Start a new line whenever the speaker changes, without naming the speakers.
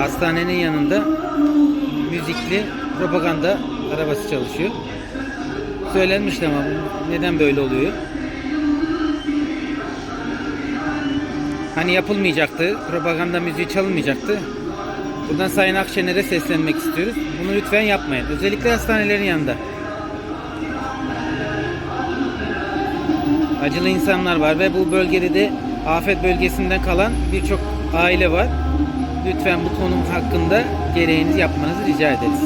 Hastanenin yanında müzikli propaganda arabası çalışıyor. Söylenmişti ama neden böyle oluyor? Hani yapılmayacaktı, propaganda müziği çalınmayacaktı. Buradan Sayın Akşener'e seslenmek istiyoruz. Bunu lütfen yapmayın. Özellikle hastanelerin yanında. Acılı insanlar var ve bu bölgede de afet bölgesinden kalan birçok aile var. Lütfen bu konum hakkında gereğinizi yapmanızı rica ederiz.